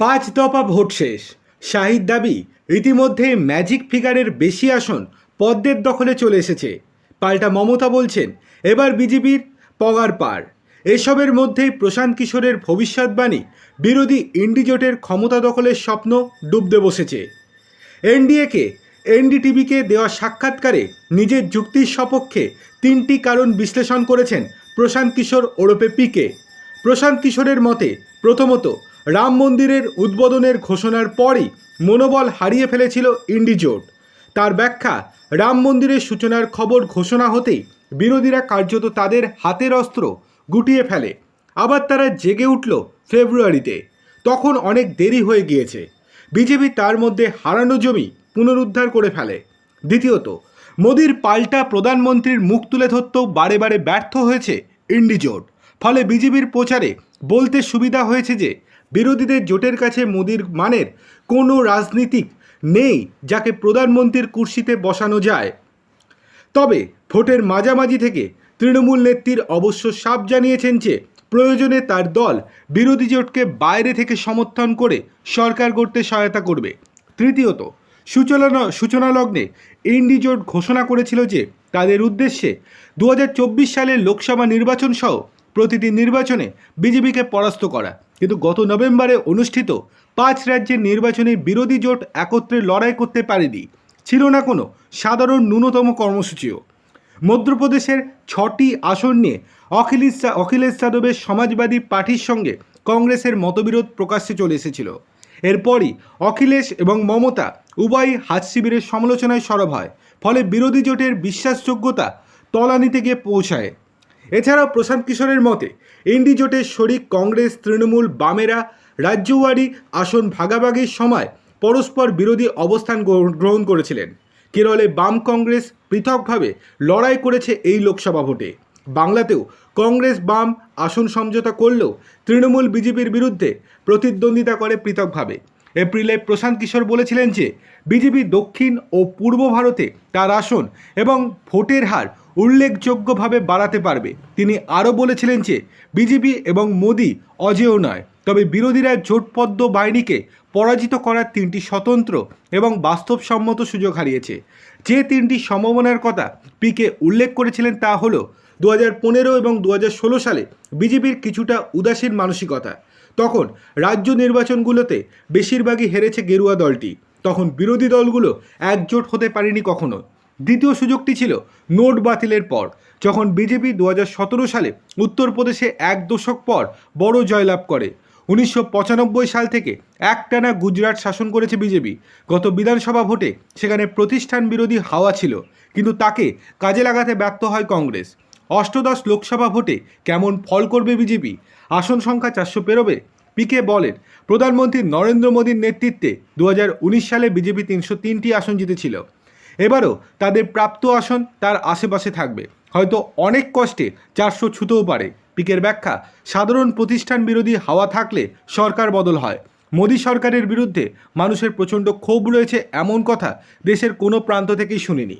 পাঁচ দফা ভোট শেষ। শাহিদ দাবি ইতিমধ্যে ম্যাজিক ফিগারের বেশি আসন পদ্মের দখলে চলে এসেছে। পাল্টা মমতা বলছেন, এবার বিজেপির পগার পার। এসবের মধ্যেই প্রশান্ত কিশোরের ভবিষ্যৎবাণী, বিরোধী ইন্ডিজোটের ক্ষমতা দখলের স্বপ্ন ডুবতে বসেছে। এনডিএকে, এনডিটিভিকে দেওয়া সাক্ষাৎকারে নিজের যুক্তির সপক্ষে তিনটি কারণ বিশ্লেষণ করেছেন প্রশান্ত কিশোর ওরপে পিকে প্রশান্ত কিশোরের মতে, প্রথমত রাম মন্দিরের উদ্বোধনের ঘোষণার পরই মনোবল হারিয়ে ফেলেছিল ইন্ডিজোট। তার ব্যাখ্যা, রাম মন্দিরের সূচনার খবর ঘোষণা হতেই বিরোধীরা কার্যত তাদের হাতের অস্ত্র গুটিয়ে ফেলে। আবার তারা জেগে উঠল ফেব্রুয়ারিতে। তখন অনেক দেরি হয়ে গিয়েছে। বিজেপি তার মধ্যে হারানো জমি পুনরুদ্ধার করে ফেলে। দ্বিতীয়ত, মোদির পাল্টা প্রধানমন্ত্রীর মুখ তুলে ধরতেও বারে বারে ব্যর্থ হয়েছে ইন্ডিজোট। ফলে বিজেপির প্রচারে বলতে সুবিধা হয়েছে যে বিরোধীদের জোটের কাছে মোদির মানের কোনো রাজনীতিক নেই যাকে প্রধানমন্ত্রীর কুর্সিতে বসানো যায়। তবে ভোটের মাঝামাঝি থেকে তৃণমূল নেত্রীর অবশ্য সাপ জানিয়েছেন যে, প্রয়োজনে তার দল বিরোধী জোটকে বাইরে থেকে সমর্থন করে সরকার করতে সহায়তা করবে। তৃতীয়ত, সূচনা সূচনা লগ্নে ইন্ডি জোট ঘোষণা করেছিল যে, তাদের উদ্দেশ্যে দু হাজার চব্বিশ সালের লোকসভা নির্বাচন সহ প্রতিটি নির্বাচনে বিজেপিকে পরাস্ত করা। কিন্তু গত নভেম্বরে অনুষ্ঠিত পাঁচ রাজ্যের নির্বাচনে বিরোধী জোট একত্রে লড়াই করতে পারেনি। ছিল না কোনো সাধারণ ন্যূনতম কর্মসূচিও। মধ্যপ্রদেশের ছটি আসন নিয়ে অখিলেশ অখিলেশ যাদবের সমাজবাদী পার্টির সঙ্গে কংগ্রেসের মতবিরোধ প্রকাশ্যে চলে এসেছিল। এরপরই অখিলেশ এবং মমতা উভয়ই হাত শিবিরের সমালোচনায় সরব হয়। ফলে বিরোধী জোটের বিশ্বাসযোগ্যতা তলানিতে গিয়ে পৌঁছায়। এছাড়াও প্রশান্ত কিশোরের মতে ইন্ডি জোটের শরিক কংগ্রেস, তৃণমূল, বামেরা, রাজ্যওয়ারি আসন ভাগাভাগির সময় পরস্পর বিরোধী অবস্থান গ্রহণ করেছিলেন। কেরলে বাম কংগ্রেস পৃথকভাবে লড়াই করেছে এই লোকসভা ভোটে। বাংলাতেও কংগ্রেস বাম আসন সমঝোতা করলেও তৃণমূল বিজেপির বিরুদ্ধে প্রতিদ্বন্দ্বিতা করে পৃথকভাবে। এপ্রিলে প্রশান্ত কিশোর বলেছিলেন যে, বিজেপি দক্ষিণ ও পূর্ব ভারতে তার আসন এবং ভোটের হার উল্লেখযোগ্যভাবে বাড়াতে পারবে। তিনি আরও বলেছিলেন যে, বিজেপি এবং মোদি অজেয় নয়, তবে বিরোধীরা জোটবদ্ধ বাহিনীকে পরাজিত করার তিনটি স্বতন্ত্র এবং বাস্তবসম্মত সুযোগ হারিয়েছে। যে তিনটি সম্ভাবনার কথা পিকে উল্লেখ করেছিলেন তা হলো দু পনেরো এবং দু সালে বিজেপির কিছুটা উদাসীন মানসিকতা। তখন রাজ্য নির্বাচনগুলোতে বেশিরভাগই হেরেছে গেরুয়া দলটি। তখন বিরোধী দলগুলো একজোট হতে পারেনি কখনো। দ্বিতীয় সুযোগটি ছিল নোট বাতিলের পর, যখন বিজেপি দু হাজার সতেরো সালে উত্তরপ্রদেশে এক দশক পর বড় জয়লাভ করে। উনিশশো পঁচানব্বই সাল থেকে একটানা গুজরাট শাসন করেছে বিজেপি। গত বিধানসভা ভোটে সেখানে প্রতিষ্ঠান বিরোধী হাওয়া ছিল, কিন্তু তাকে কাজে লাগাতে ব্যর্থ হয় কংগ্রেস। অষ্টদশ লোকসভা ভোটে কেমন ফল করবে বিজেপি? আসন সংখ্যা চারশো পেরোবে? পিকে বলেন, প্রধানমন্ত্রী নরেন্দ্র মোদীর নেতৃত্বে দু হাজার উনিশ সালে বিজেপি তিনশো তিনটি আসন জিতেছিল। এবারও তাদের প্রাপ্ত আসন তার আশেপাশে থাকবে। হয়তো অনেক কষ্টে চারশো ছুতেও পারে। পিকের ব্যাখ্যা, সাধারণ প্রতিষ্ঠান বিরোধী হাওয়া থাকলে সরকার বদল হয়। মোদী সরকারের বিরুদ্ধে মানুষের প্রচণ্ড ক্ষোভ রয়েছে এমন কথা দেশের কোনো প্রান্ত থেকেই শুনিনি।